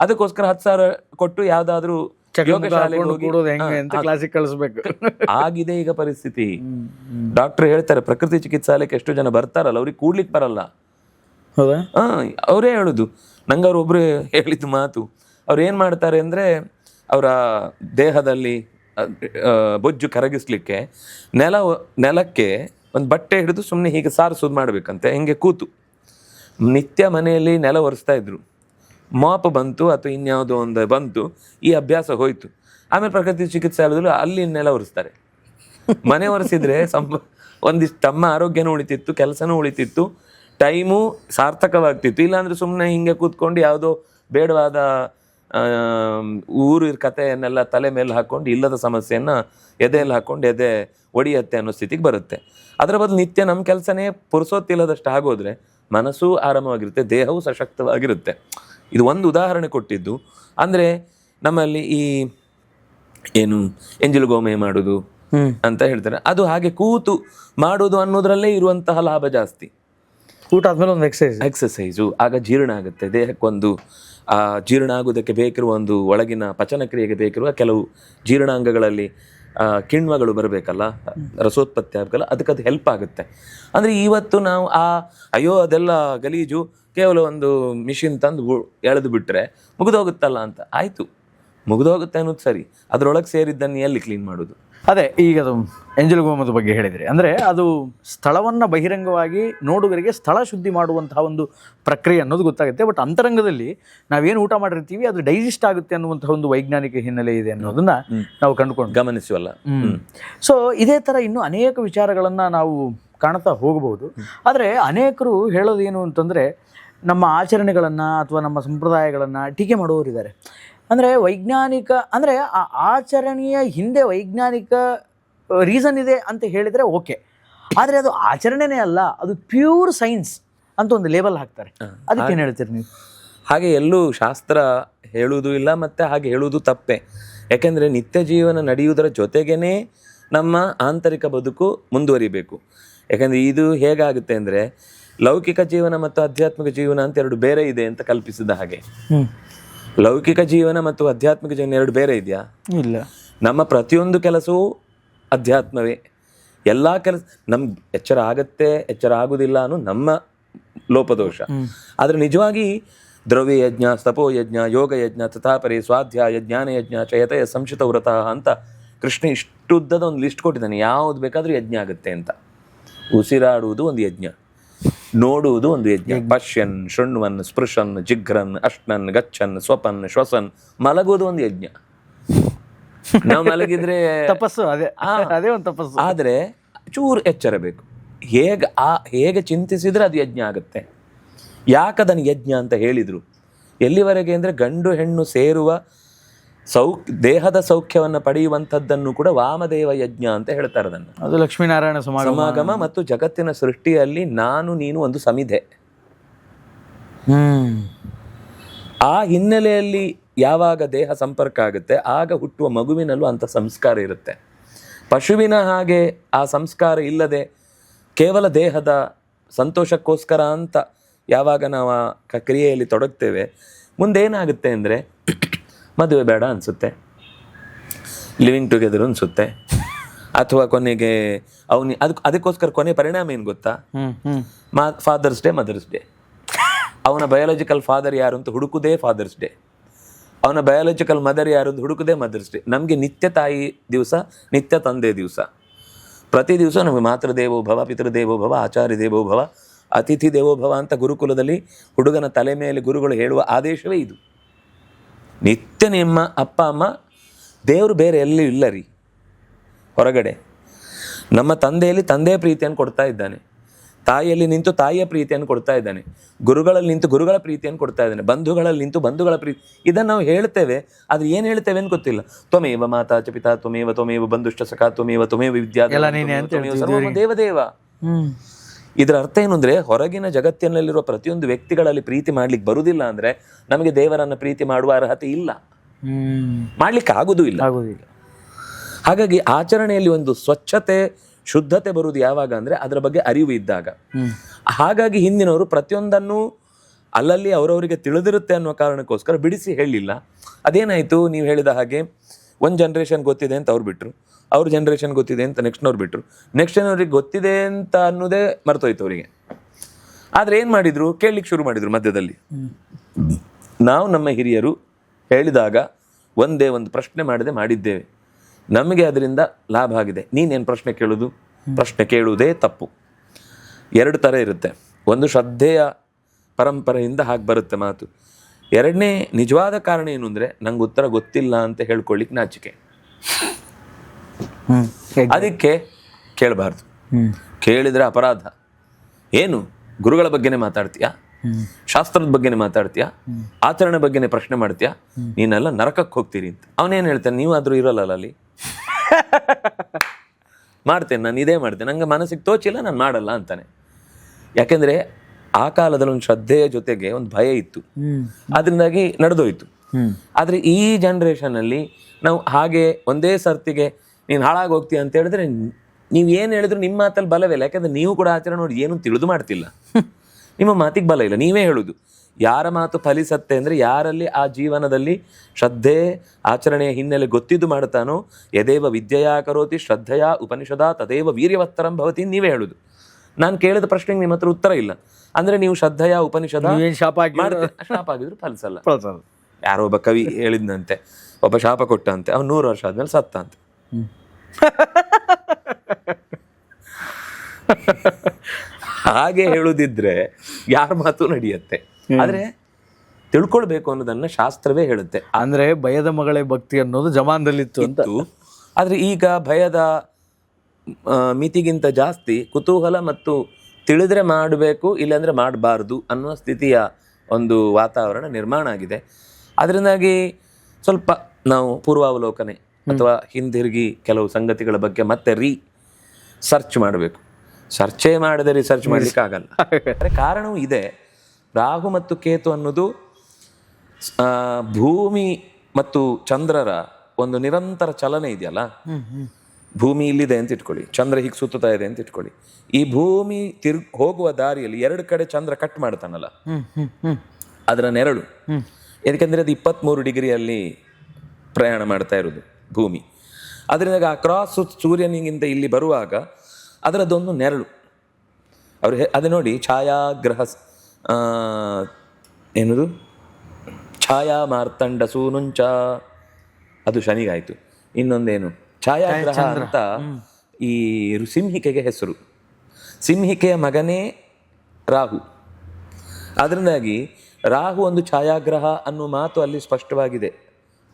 ಅದಕ್ಕೋಸ್ಕರ ಹತ್ತು ಸಾವಿರ ಕೊಟ್ಟು ಯಾವ್ದಾದ್ರು ಆಗಿದೆ ಈಗ ಪರಿಸ್ಥಿತಿ. ಡಾಕ್ಟರ್ ಹೇಳ್ತಾರೆ ಪ್ರಕೃತಿ ಚಿಕಿತ್ಸಾಲಯಕ್ಕೆ ಎಷ್ಟು ಜನ ಬರ್ತಾರಲ್ಲ ಅವ್ರಿಗೆ ಕೂಡ್ಲಿಕ್ಕೆ ಬರಲ್ಲ. ಹೌದಾ? ಹಾ ಅವರೇ ಹೇಳುದು. ನಂಗೆ ಅವ್ರು ಒಬ್ರು ಹೇಳಿದ ಮಾತು. ಅವ್ರು ಏನ್ ಮಾಡ್ತಾರೆ ಅಂದ್ರೆ ಅವರ ದೇಹದಲ್ಲಿ ಬೊಜ್ಜು ಕರಗಿಸ್ಲಿಕ್ಕೆ ನೆಲ ನೆಲಕ್ಕೆ ಒಂದು ಬಟ್ಟೆ ಹಿಡಿದು ಸುಮ್ಮನೆ ಹೀಗೆ ಸಾರಿಸೋದು ಮಾಡಬೇಕಂತೆ, ಹಿಂಗೆ ಕೂತು. ನಿತ್ಯ ಮನೆಯಲ್ಲಿ ನೆಲ ಒರೆಸ್ತಾ ಇದ್ರು. ಮಾಪ್ ಬಂತು, ಅಥವಾ ಇನ್ಯಾವುದೋ ಒಂದು ಬಂತು, ಈ ಅಭ್ಯಾಸ ಹೋಯಿತು. ಆಮೇಲೆ ಪ್ರಕೃತಿ ಚಿಕಿತ್ಸಾಲಯದಲ್ಲೂ ಅಲ್ಲಿ ನೆಲ ಒರೆಸ್ತಾರೆ. ಮನೆ ಒರೆಸಿದ್ರೆ ಸಂಪ ಒಂದಿಷ್ಟು ತಮ್ಮ ಆರೋಗ್ಯನೂ ಉಳಿತಿತ್ತು, ಕೆಲಸನೂ ಉಳಿತಿತ್ತು, ಟೈಮು ಸಾರ್ಥಕವಾಗ್ತಿತ್ತು. ಇಲ್ಲಾಂದ್ರೆ ಸುಮ್ಮನೆ ಹಿಂಗೆ ಕೂತ್ಕೊಂಡು ಯಾವುದೋ ಬೇಡವಾದ ಆಮ್, ಊರು ಕಥೆಯನ್ನೆಲ್ಲ ತಲೆ ಮೇಲೆ ಹಾಕ್ಕೊಂಡು ಇಲ್ಲದ ಸಮಸ್ಯೆಯನ್ನು ಎದೆಯಲ್ಲಿ ಹಾಕ್ಕೊಂಡು ಎದೆ ಒಡಿಯತ್ತೆ ಅನ್ನೋ ಸ್ಥಿತಿಗೆ ಬರುತ್ತೆ. ಅದರ ಬದಲು ನಿತ್ಯ ನಮ್ಮ ಕೆಲಸನೇ ಪುರುಸೋತ್ತಿಲ್ಲದಷ್ಟು ಆಗೋದ್ರೆ ಮನಸ್ಸು ಆರಾಮವಾಗಿರುತ್ತೆ ದೇಹವೂ ಸಶಕ್ತವಾಗಿರುತ್ತೆ. ಇದು ಒಂದು ಉದಾಹರಣೆ ಕೊಟ್ಟಿದ್ದು. ಅಂದರೆ ನಮ್ಮಲ್ಲಿ ಈ ಏನು ಎಂಜಲು ಗೋಮೆ ಮಾಡೋದು ಅಂತ ಹೇಳ್ತಾರೆ. ಅದು ಹಾಗೆ ಕೂತು ಮಾಡೋದು ಅನ್ನೋದ್ರಲ್ಲೇ ಇರುವಂತಹ ಲಾಭ ಜಾಸ್ತಿ. ಊಟ ಆದ್ಮೇಲೆ ಒಂದು ಎಕ್ಸಸೈಸ್ ಎಕ್ಸಸೈಸು ಆಗ ಜೀರ್ಣ ಆಗುತ್ತೆ. ದೇಹಕ್ಕೊಂದು ಆ ಜೀರ್ಣ ಆಗುವುದಕ್ಕೆ ಬೇಕಿರುವ ಒಂದು ಒಳಗಿನ ಪಚನ ಕ್ರಿಯೆಗೆ ಬೇಕಿರುವ ಕೆಲವು ಜೀರ್ಣಾಂಗಗಳಲ್ಲಿ ಕಿಣ್ವಗಳು ಬರಬೇಕಲ್ಲ ರಸೋತ್ಪತ್ತಿ ಆಗಬೇಕಲ್ಲ ಅದಕ್ಕೆ ಅದು ಹೆಲ್ಪ್ ಆಗುತ್ತೆ. ಅಂದರೆ ಇವತ್ತು ನಾವು ಆ ಅಯ್ಯೋ ಅದೆಲ್ಲ ಗಲೀಜು ಕೇವಲ ಒಂದು ಮಿಷಿನ್ ತಂದು ಎಳೆದು ಬಿಟ್ಟರೆ ಮುಗಿದೋಗುತ್ತಲ್ಲ ಅಂತ. ಆಯಿತು. ಮುಗಿದೋಗುತ್ತೆ ಅನ್ನೋದು ಸರಿ. ಅದರೊಳಗೆ ಸೇರಿದ್ದನ್ನು ಎಲ್ಲಿ ಕ್ಲೀನ್ ಮಾಡೋದು? ಅದೇ ಈಗ ಅದು ಎಂಜಲ್ ಗೋಮದ ಬಗ್ಗೆ ಹೇಳಿದರೆ. ಅಂದರೆ ಅದು ಸ್ಥಳವನ್ನು ಬಹಿರಂಗವಾಗಿ ನೋಡುಗರಿಗೆ ಸ್ಥಳ ಶುದ್ಧಿ ಮಾಡುವಂತಹ ಒಂದು ಪ್ರಕ್ರಿಯೆ ಅನ್ನೋದು ಗೊತ್ತಾಗುತ್ತೆ. ಬಟ್ ಅಂತರಂಗದಲ್ಲಿ ನಾವೇನು ಊಟ ಮಾಡಿರ್ತೀವಿ ಅದು ಡೈಜೆಸ್ಟ್ ಆಗುತ್ತೆ ಅನ್ನುವಂತಹ ಒಂದು ವೈಜ್ಞಾನಿಕ ಹಿನ್ನೆಲೆ ಇದೆ ಅನ್ನೋದನ್ನು ನಾವು ಕಂಡುಕೊಂಡು ಗಮನಿಸುವಲ್ಲ. ಸೊ ಇದೇ ಥರ ಇನ್ನೂ ಅನೇಕ ವಿಚಾರಗಳನ್ನು ನಾವು ಕಾಣ್ತಾ ಹೋಗಬಹುದು ಆದರೆ ಅನೇಕರು ಹೇಳೋದೇನು ಅಂತಂದರೆ ನಮ್ಮ ಆಚರಣೆಗಳನ್ನು ಅಥವಾ ನಮ್ಮ ಸಂಪ್ರದಾಯಗಳನ್ನು ಟೀಕೆ ಮಾಡುವವರಿದ್ದಾರೆ ಅಂದರೆ ವೈಜ್ಞಾನಿಕ ಅಂದರೆ ಆ ಆಚರಣೆಯ ಹಿಂದೆ ವೈಜ್ಞಾನಿಕ ರೀಸನ್ ಇದೆ ಅಂತ ಹೇಳಿದರೆ ಓಕೆ ಆದರೆ ಅದು ಆಚರಣೆನೇ ಅಲ್ಲ ಅದು ಪ್ಯೂರ್ ಸೈನ್ಸ್ ಅಂತ ಒಂದು ಲೇಬಲ್ ಹಾಕ್ತಾರೆ. ಅದಕ್ಕೆ ಏನು ಹೇಳ್ತೀರಿ ನೀವು? ಹಾಗೆ ಎಲ್ಲೂ ಶಾಸ್ತ್ರ ಹೇಳುವುದು ಇಲ್ಲ ಮತ್ತೆ ಹಾಗೆ ಹೇಳುವುದು ತಪ್ಪೆ. ಯಾಕೆಂದರೆ ನಿತ್ಯ ಜೀವನ ನಡೆಯುವುದರ ಜೊತೆಗೇ ನಮ್ಮ ಆಂತರಿಕ ಬದುಕು ಮುಂದುವರಿಬೇಕು. ಯಾಕೆಂದರೆ ಇದು ಹೇಗಾಗುತ್ತೆ ಅಂದರೆ ಲೌಕಿಕ ಜೀವನ ಮತ್ತು ಆಧ್ಯಾತ್ಮಿಕ ಜೀವನ ಅಂತ ಎರಡು ಬೇರೆ ಇದೆ ಅಂತ ಕಲ್ಪಿಸಿದ ಹಾಗೆ. ಲೌಕಿಕ ಜೀವನ ಮತ್ತು ಆಧ್ಯಾತ್ಮಿಕ ಜೀವನ ಎರಡು ಬೇರೆ ಇದೆಯಾ? ಇಲ್ಲ. ನಮ್ಮ ಪ್ರತಿಯೊಂದು ಕೆಲಸವೂ ಅಧ್ಯಾತ್ಮವೇ. ಎಲ್ಲ ಕೆಲಸ ನಮ್ಗೆ ಎಚ್ಚರ ಆಗತ್ತೆ ಎಚ್ಚರ ಆಗುದಿಲ್ಲ ಅನ್ನೋ ನಮ್ಮ ಲೋಪದೋಷ. ಆದರೆ ನಿಜವಾಗಿ ದ್ರವ್ಯ ಯಜ್ಞ ತಪೋ ಯಜ್ಞ ಯೋಗ ಯಜ್ಞ ತಥಾಪರಿ ಸ್ವಾಧ್ಯಾಯ ಜ್ಞಾನಯಜ್ಞ ಚಯತಯ ಸಂಶಿತ ವ್ರತ ಅಂತ ಕೃಷ್ಣ ಇಷ್ಟುದ್ದದ ಒಂದು ಲಿಸ್ಟ್ ಕೊಟ್ಟಿದ್ದಾನೆ. ಯಾವ್ದು ಬೇಕಾದ್ರೂ ಯಜ್ಞ ಆಗುತ್ತೆ ಅಂತ. ಉಸಿರಾಡುವುದು ಒಂದು ಯಜ್ಞ. ನೋಡುವುದು ಒಂದು ಯಜ್ಞ. ಪಶ್ಯನ್ ಶೃಣ್ವನ್ ಸ್ಪೃಶನ್ ಜಿಘ್ರನ್ ಅಷ್ಟನ್ ಗಚ್ಚನ್ ಸ್ವಪನ್ ಶ್ವಸನ್ ಮಲಗುವುದು ಒಂದು ಯಜ್ಞ. ನಾವು ಮಲಗಿದ್ರೆ ತಪಸ್ಸು ಅದೇ ಆ. ಅದೇ ಒಂದು ತಪಸ್ಸು. ಆದರೆ ಚೂರು ಎಚ್ಚರ ಬೇಕು ಹೇಗೆ ಆ ಹೇಗೆ ಚಿಂತಿಸಿದ್ರೆ ಅದು ಯಜ್ಞ ಆಗುತ್ತೆ. ಯಾಕದನ್ನು ಯಜ್ಞ ಅಂತ ಹೇಳಿದರು? ಎಲ್ಲಿವರೆಗೆ ಅಂದರೆ ಗಂಡು ಹೆಣ್ಣು ಸೇರುವ ಸೌ ದೇಹದ ಸೌಖ್ಯವನ್ನು ಪಡೆಯುವಂಥದ್ದನ್ನು ಕೂಡ ವಾಮದೇವ ಯಜ್ಞ ಅಂತ ಹೇಳ್ತಾರೆ ಅದನ್ನು. ಅದು ಲಕ್ಷ್ಮೀನಾರಾಯಣ ಸಮಾಗಮ. ಸಮಾಗಮ ಮತ್ತು ಜಗತ್ತಿನ ಸೃಷ್ಟಿಯಲ್ಲಿ ನಾನು ನೀನು ಒಂದು ಸಮಿಧೆ. ಹ್ಮ್. ಆ ಹಿನ್ನೆಲೆಯಲ್ಲಿ ಯಾವಾಗ ದೇಹ ಸಂಪರ್ಕ ಆಗುತ್ತೆ ಆಗ ಹುಟ್ಟುವ ಮಗುವಿನಲ್ಲೂ ಅಂಥ ಸಂಸ್ಕಾರ ಇರುತ್ತೆ. ಪಶುವಿನ ಹಾಗೆ ಆ ಸಂಸ್ಕಾರ ಇಲ್ಲದೆ ಕೇವಲ ದೇಹದ ಸಂತೋಷಕ್ಕೋಸ್ಕರ ಅಂತ ಯಾವಾಗ ನಾವು ಆ ಕ್ರಿಯೆಯಲ್ಲಿ ತೊಡಗ್ತೇವೆ ಮುಂದೇನಾಗುತ್ತೆ ಅಂದರೆ ಮದುವೆ ಬೇಡ ಅನಿಸುತ್ತೆ. ಲಿವಿಂಗ್ ಟುಗೆದರ್ ಅನಿಸುತ್ತೆ. ಅಥವಾ ಕೊನೆಗೆ ಅವನಿ ಅದಕ್ಕೆ ಅದಕ್ಕೋಸ್ಕರ ಕೊನೆ ಪರಿಣಾಮ ಏನು ಗೊತ್ತಾ? ಮಾ ಫಾದರ್ಸ್ ಡೇ ಮದರ್ಸ್ ಡೇ ಅವನ ಬಯಾಲಜಿಕಲ್ ಫಾದರ್ ಯಾರು ಅಂತ ಹುಡುಕುದೇ ಫಾದರ್ಸ್ ಡೇ ಅವನ ಬಯಾಲಜಿಕಲ್ ಮದರ್ ಯಾರು ಹುಡುಕುದೇ ಮದರ್ಸ್ ಡೇ ನಮಗೆ ನಿತ್ಯ ತಾಯಿ ದಿವಸ, ನಿತ್ಯ ತಂದೆ ದಿವಸ. ಪ್ರತಿ ದಿವಸ ನಮಗೆ ಮಾತೃದೇವೋ ಭವ ಪಿತೃದೇವೋ ಭವ, ಆಚಾರ್ಯ ದೇವೋ ಭವ, ಅತಿಥಿ ದೇವೋಭವ ಅಂತ ಗುರುಕುಲದಲ್ಲಿ ಹುಡುಗನ ತಲೆ ಮೇಲೆ ಗುರುಗಳು ಹೇಳುವ ಆದೇಶವೇ ಇದು. ನಿತ್ಯ ನಿಮ್ಮ ಅಪ್ಪ, ಅಮ್ಮ, ದೇವರು ಬೇರೆ ಎಲ್ಲಿ ಇಲ್ಲ ರೀ. ಹೊರಗಡೆ. ನಮ್ಮ ತಂದೆಯಲ್ಲಿ ತಂದೆಯ ಪ್ರೀತಿಯನ್ನು ಕೊಡ್ತಾ ಇದ್ದಾನೆ. ತಾಯಿಯಲ್ಲಿ ನಿಂತು ತಾಯಿಯ ಪ್ರೀತಿಯನ್ನು ಕೊಡ್ತಾ ಇದ್ದಾನೆ. ಗುರುಗಳಲ್ಲಿ ನಿಂತು ಗುರುಗಳ ಪ್ರೀತಿಯನ್ನು ಕೊಡ್ತಾ ಇದ್ದಾನೆ. ಬಂಧುಗಳಲ್ಲಿ ನಿಂತು ಬಂಧುಗಳ ಪ್ರೀತಿ. ಇದನ್ನು ನಾವು ಹೇಳ್ತೇವೆ ಆದ್ರೆ ಏನು ಹೇಳ್ತೇವೆ ಅಂತ ಗೊತ್ತಿಲ್ಲ. ತ್ವಮೇವ ಮಾತಾ ಚ ಪಿತಾ ತ್ವಮೇವ ತ್ವಮೇವ ಬಂಧುಷ್ಟ ಸಖಾ ತ್ವಮೇವ ತ್ವಮೇವ ವಿದ್ಯಾ ಎಲ್ಲ ನೀನೇ ಅಂತ ದೇವದೇವ. ಹ್ಮ್. ಇದರ ಅರ್ಥ ಏನು ಅಂದ್ರೆ ಹೊರಗಿನ ಜಗತ್ತಿನಲ್ಲಿರುವ ಪ್ರತಿಯೊಂದು ವ್ಯಕ್ತಿಗಳಲ್ಲಿ ಪ್ರೀತಿ ಮಾಡ್ಲಿಕ್ಕೆ ಬರುವುದಿಲ್ಲ ಅಂದ್ರೆ ನಮಗೆ ದೇವರನ್ನ ಪ್ರೀತಿ ಮಾಡುವ ಅರ್ಹತೆ ಇಲ್ಲ. ಹ್ಮ್. ಮಾಡ್ಲಿಕ್ಕೆ ಆಗುದೂ ಇಲ್ಲ. ಆಗೋದಿಲ್ಲ. ಹಾಗಾಗಿ ಆಚರಣೆಯಲ್ಲಿ ಒಂದು ಸ್ವಚ್ಛತೆ ಶುದ್ಧತೆ ಬರುವುದು ಯಾವಾಗ ಅಂದ್ರೆ ಅದರ ಬಗ್ಗೆ ಅರಿವು ಇದ್ದಾಗ. ಹಾಗಾಗಿ ಹಿಂದಿನವರು ಪ್ರತಿಯೊಂದನ್ನು ಅಲ್ಲಲ್ಲಿ ಅವರವರಿಗೆ ತಿಳಿದಿರುತ್ತೆ ಅನ್ನೋ ಕಾರಣಕ್ಕೋಸ್ಕರ ಬಿಡಿಸಿ ಹೇಳಿಲ್ಲ ಅದೇನಾಯಿತು? ನೀವು ಹೇಳಿದ ಹಾಗೆ ಒಂದು ಜನ್ರೇಷನ್ ಗೊತ್ತಿದೆ ಅಂತ ಅವ್ರು ಬಿಟ್ರು. ಅವ್ರ ಜನ್ರೇಷನ್ ಗೊತ್ತಿದೆ ಅಂತ ನೆಕ್ಸ್ಟ್ನವ್ರು ಬಿಟ್ರು. ನೆಕ್ಸ್ಟ್ ಅವ್ರಿಗೆ ಗೊತ್ತಿದೆ ಅಂತ ಅನ್ನೋದೇ ಮರ್ತೋಯ್ತು ಅವರಿಗೆ. ಆದ್ರೆ ಏನು ಮಾಡಿದ್ರು? ಕೇಳಲಿಕ್ಕೆ ಶುರು ಮಾಡಿದ್ರು ಮಧ್ಯದಲ್ಲಿ. ನಾವು ನಮ್ಮ ಹಿರಿಯರು ಹೇಳಿದಾಗ ಒಂದೇ ಒಂದು ಪ್ರಶ್ನೆ ಮಾಡದೆ ಮಾಡಿದ್ದೇವೆ. ನಮಗೆ ಅದರಿಂದ ಲಾಭ ಆಗಿದೆ. ನೀನೇನು ಪ್ರಶ್ನೆ ಕೇಳೋದು? ಪ್ರಶ್ನೆ ಕೇಳುವುದೇ ತಪ್ಪು. ಎರಡು ಥರ ಇರುತ್ತೆ. ಒಂದು ಶ್ರದ್ಧೆಯ ಪರಂಪರೆಯಿಂದ ಹಾಗೆ ಬರುತ್ತೆ ಮಾತು. ಎರಡನೇ ನಿಜವಾದ ಕಾರಣ ಏನು ಅಂದರೆ ನಂಗೆ ಉತ್ತರ ಗೊತ್ತಿಲ್ಲ ಅಂತ ಹೇಳ್ಕೊಳ್ಳಿಕ್ ನಾಚಿಕೆ ಅದಕ್ಕೆ ಕೇಳಬಾರ್ದು. ಕೇಳಿದರೆ ಅಪರಾಧ. ಏನು? ಗುರುಗಳ ಬಗ್ಗೆನೇ ಮಾತಾಡ್ತೀಯಾ? ಶಾಸ್ತ್ರದ ಬಗ್ಗೆನೇ ಮಾತಾಡ್ತೀಯಾ? ಆಚರಣೆ ಬಗ್ಗೆನೇ ಪ್ರಶ್ನೆ ಮಾಡ್ತೀಯಾ? ನೀನೆಲ್ಲ ನರಕಕ್ಕೆ ಹೋಗ್ತೀರಿ ಅಂತ. ಅವನೇನು ಹೇಳ್ತಾನೆ? ನೀವು ಆದ್ರೂ ಇರಲ್ಲ ಅಲ್ಲಿ. ಮಾಡ್ತೇನೆ ನಾನು ಇದೇ ಮಾಡ್ತೇನೆ. ನನಗೆ ಮನಸ್ಸಿಗೆ ತೋಚಿಲ್ಲ ನಾನು ಮಾಡಲ್ಲ ಅಂತಾನೆ. ಯಾಕೆಂದ್ರೆ ಆ ಕಾಲದಲ್ಲಿ ಒಂದು ಶ್ರದ್ಧೆಯ ಜೊತೆಗೆ ಒಂದು ಭಯ ಇತ್ತು. ಅದರಿಂದಾಗಿ ನಡೆದೋಯ್ತು. ಆದ್ರೆ ಆದರೆ ಈ ಜನ್ರೇಷನಲ್ಲಿ ನಾವು ಹಾಗೆ ಒಂದೇ ಸರ್ತಿಗೆ ನೀನು ಹಾಳಾಗಿ ಹೋಗ್ತೀಯ ಅಂತ ಹೇಳಿದ್ರೆ ನೀವು ಏನು ಹೇಳಿದ್ರು ನಿಮ್ಮ ಮಾತಲ್ಲಿ ಬಲವಿಲ್ಲ ಯಾಕಂದ್ರೆ ನೀವು ಕೂಡ ಆಚರಣೆ ನೋಡಿ ಏನು ತಿಳಿದು ಮಾಡ್ತಿಲ್ಲ. ನಿಮ್ಮ ಮಾತಿಗೆ ಬಲ ಇಲ್ಲ. ನೀವೇ ಹೇಳುದು. ಯಾರ ಮಾತು ಫಲಿಸತ್ತೆ ಅಂದ್ರೆ ಯಾರಲ್ಲಿ ಆ ಜೀವನದಲ್ಲಿ ಶ್ರದ್ಧೆ ಆಚರಣೆಯ ಹಿನ್ನೆಲೆ ಗೊತ್ತಿದ್ದು ಮಾಡುತ್ತಾನೋ ಯದೇವ ವಿದ್ಯೆಯ ಕರೋತಿ ಶ್ರದ್ಧೆಯ ಉಪನಿಷದ ತದೇವ ವೀರ್ಯವತ್ತರಂ ಭವತಿ ನೀವೇ ಹೇಳುದು. ನಾನು ಕೇಳಿದ ಪ್ರಶ್ನೆಗೆ ನಿಮ್ಮ ಹತ್ರ ಉತ್ತರ ಇಲ್ಲ. ಅಂದ್ರೆ ನೀವು ಶ್ರದ್ಧೆಯ ಉಪನಿಷದ ಶಾಪ ಶಾಪ ಆಗಿದ್ರು ಫಲಿಸಲ್ಲ. ಯಾರೋ ಒಬ್ಬ ಕವಿ ಹೇಳಿದ್ನಂತೆ ಒಬ್ಬ ಶಾಪ ಕೊಟ್ಟಂತೆ ಅವ್ನು ನೂರು ವರ್ಷ ಆದ್ಮೇಲೆ ಸತ್ತ ಅಂತ ಹಾಗೆ ಹೇಳುದಿದ್ರೆ ಯಾರ ಮಾತು ನಡೆಯುತ್ತೆ? ಆದ್ರೆ ತಿಳ್ಕೊಳ್ಬೇಕು ಅನ್ನೋದನ್ನ ಶಾಸ್ತ್ರವೇ ಹೇಳುತ್ತೆ. ಅಂದ್ರೆ ಭಯದ ಮಗಳೇ ಭಕ್ತಿ ಅನ್ನೋದು ಜಮಾನದಲ್ಲಿತ್ತು ಅಂತ. ಆದರೆ ಈಗ ಭಯದ ಮಿತಿಗಿಂತ ಜಾಸ್ತಿ ಕುತೂಹಲ ಮತ್ತು ತಿಳಿದ್ರೆ ಮಾಡಬೇಕು ಇಲ್ಲಾಂದ್ರೆ ಮಾಡಬಾರ್ದು ಅನ್ನೋ ಸ್ಥಿತಿಯ ಒಂದು ವಾತಾವರಣ ನಿರ್ಮಾಣ ಆಗಿದೆ. ಅದರಿಂದಾಗಿ ಸ್ವಲ್ಪ ನಾವು ಪೂರ್ವಾವಲೋಕನೆ ಅಥವಾ ಹಿಂದಿರುಗಿ ಕೆಲವು ಸಂಗತಿಗಳ ಬಗ್ಗೆ ಮತ್ತೆ ರೀ ಸರ್ಚ್ ಮಾಡಬೇಕು. ಸರ್ಚೇ ಮಾಡದೆ ರಿಸರ್ಚ್ ಮಾಡಲಿಕ್ಕೆ ಆಗಲ್ಲ ಅಂದ್ರೆ ಕಾರಣವೂ ಇದೆ. ರಾಹು ಮತ್ತು ಕೇತು ಅನ್ನೋದು ಭೂಮಿ ಮತ್ತು ಚಂದ್ರರ ಒಂದು ನಿರಂತರ ಚಲನೆ ಇದೆಯಲ್ಲ? ಭೂಮಿ ಇಲ್ಲಿದೆ ಅಂತ ಇಟ್ಕೊಳ್ಳಿ. ಚಂದ್ರ ಹೀಗೆ ಸುತ್ತುತ್ತಾ ಇದೆ ಅಂತ ಇಟ್ಕೊಳ್ಳಿ. ಈ ಭೂಮಿ ತಿರ್ ಹೋಗುವ ದಾರಿಯಲ್ಲಿ ಎರಡು ಕಡೆ ಚಂದ್ರ ಕಟ್ ಮಾಡ್ತಾನಲ್ಲ? ಅದರ ನೆರಳು. ಯಾಕೆಂದರೆ ಅದು ಇಪ್ಪತ್ತ್ಮೂರು ಡಿಗ್ರಿಯಲ್ಲಿ ಪ್ರಯಾಣ ಮಾಡ್ತಾ ಇರೋದು ಭೂಮಿ. ಅದರಿಂದ ಆ ಕ್ರಾಸ್ ಸೂರ್ಯನಿಗಿಂತ ಇಲ್ಲಿ ಬರುವಾಗ ಅದರದ್ದೊಂದು ನೆರಳು. ಅವರು ಅದೇ ನೋಡಿ ಛಾಯಾಗ್ರಹ ಏನದು? ಛಾಯಾ ಮಾರ್ತಂಡ ಸೂನುಂಚ ಅದು ಶನಿಗಾಯ್ತು. ಇನ್ನೊಂದೇನು? ಛಾಯಾಗ್ರಹ ಅಂತ ಈ ಸಿಂಹಿಕೆಗೆ ಹೆಸರು. ಸಿಂಹಿಕೆಯ ಮಗನೇ ರಾಹು. ಅದರಿಂದಾಗಿ ರಾಹು ಒಂದು ಛಾಯಾಗ್ರಹ ಅನ್ನುವ ಮಾತು ಅಲ್ಲಿ ಸ್ಪಷ್ಟವಾಗಿದೆ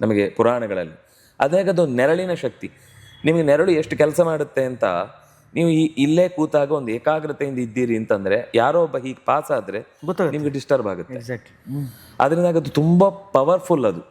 ನಮಗೆ ಪುರಾಣಗಳಲ್ಲಿ. ಅದಾಗ ಅದು ನೆರಳಿನ ಶಕ್ತಿ. ನಿಮಗೆ ನೆರಳು ಎಷ್ಟು ಕೆಲಸ ಮಾಡುತ್ತೆ ಅಂತ ನೀವು ಈ ಇಲ್ಲೇ ಕೂತಾಗ ಒಂದು ಏಕಾಗ್ರತೆಯಿಂದ ಇದ್ದೀರಿ ಅಂತಂದ್ರೆ ಯಾರೋ ಒಬ್ಬ ಹೀಗೆ ಪಾಸ್ ಆದ್ರೆ ನಿಮ್ಗೆ ಡಿಸ್ಟರ್ಬ್ ಆಗುತ್ತೆ. ಅದರಿಂದ ಅದು ತುಂಬ ಪವರ್ಫುಲ್ ಅದು.